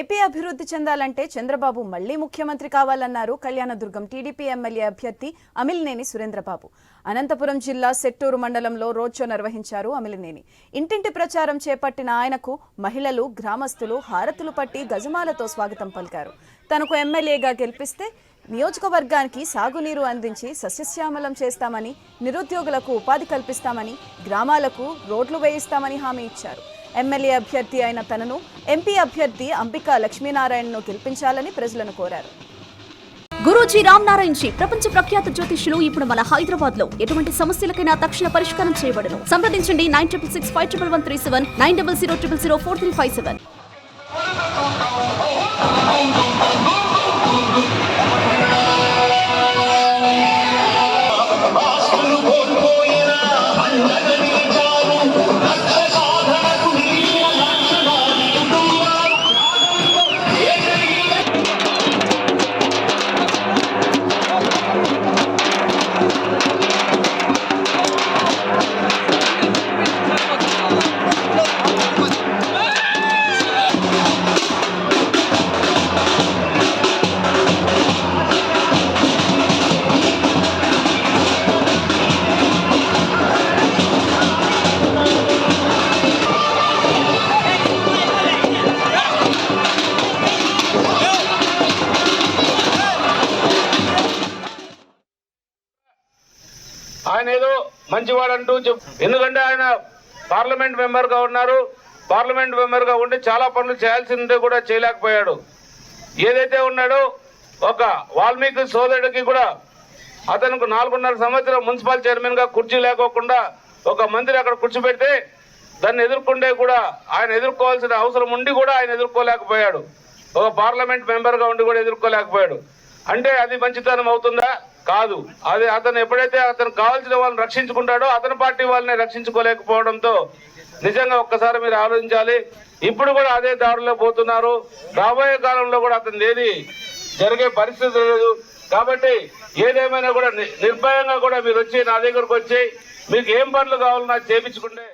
AP అభివృద్ధి చెందాలంటే చంద్రబాబు మళ్ళీ ముఖ్యమంత్రి కావాలన్నారు. కళ్యాణదుర్గం టీడీపీ ఎమ్మెల్యే అభ్యర్థి అమిలినేని సురేంద్రబాబు. అనంతపురం జిల్లా సెట్టూరు మండలంలో రోడ్ షో నిర్వహించారు అమిలినేని. ఇంటింటి ప్రచారం చేపట్టిన ఆయనకు మహిళలు గ్రామస్తులు హారతులు పట్టి గజమాలతో స్వాగతం పలికారు. తనకు ఎమ్మెల్యేగా గెలిపిస్తే నియోజకవర్గానికి సాగునీరు అందించి సస్యశ్యామలం చేస్తామని నిరుద్యోగులకు ఉపాధి కల్పిస్తామని గ్రామాలకు రోడ్లు వేయిస్తామని హామీ ఇచ్చారు. ఎమ్మెల్యే అభ్యర్థి అయిన తనను ఎంపీ అభ్యర్థి అంబికా లక్ష్మీనారాయణను గెలిపించాలని ప్రజలను కోరారు. గురూజీ రామ్ నారాయణ్ జీ ప్రపంచ ప్రఖ్యాత జ్యోతిష్యులు ఇప్పుడు మన హైదరాబాద్లో ఎటువంటి సమస్యలకైనా తక్షణ పరిష్కారం చేయబడను. సంప్రదించండి nine triple six five triple one three seven nine double zero triple zero four three five seven. ఆయన ఏదో మంచివాడంటూ చెప్ ఎందుకంటే ఆయన పార్లమెంట్ మెంబర్గా ఉన్నారు. పార్లమెంట్ మెంబర్గా ఉండి చాలా పనులు చేయాల్సిందే కూడా చేయలేకపోయాడు. ఏదైతే ఉన్నాడో ఒక వాల్మీకి సోదరుడికి కూడా అతనికి నాలుగున్నర సంవత్సరం మున్సిపల్ చైర్మన్గా కుర్చీ లేకోకుండా ఒక మంత్రి అక్కడ కూర్చోబెడితే దాన్ని ఎదుర్కొంటే కూడా ఆయన ఎదుర్కోవాల్సిన అవసరం ఉండి కూడా ఆయన ఎదుర్కోలేకపోయాడు. ఒక పార్లమెంట్ మెంబర్గా ఉండి కూడా ఎదుర్కోలేకపోయాడు. అంటే అది మంచితనం అవుతుందా? కాదు. అది అతను ఎప్పుడైతే అతను కావాల్సిన వాళ్ళని రక్షించుకుంటాడో అతని పార్టీ వాళ్ళని రక్షించుకోలేకపోవడంతో నిజంగా ఒక్కసారి మీరు ఆలోచించాలి. ఇప్పుడు కూడా అదే దారిలో పోతున్నారు. రాబోయే కాలంలో కూడా అతను ఏది జరిగే పరిస్థితి లేదు. కాబట్టి ఏదేమైనా కూడా నిర్భయంగా కూడా మీరు వచ్చి నా దగ్గరకు వచ్చి మీకు ఏం పనులు కావాలో నాకు చేపించుకుంటే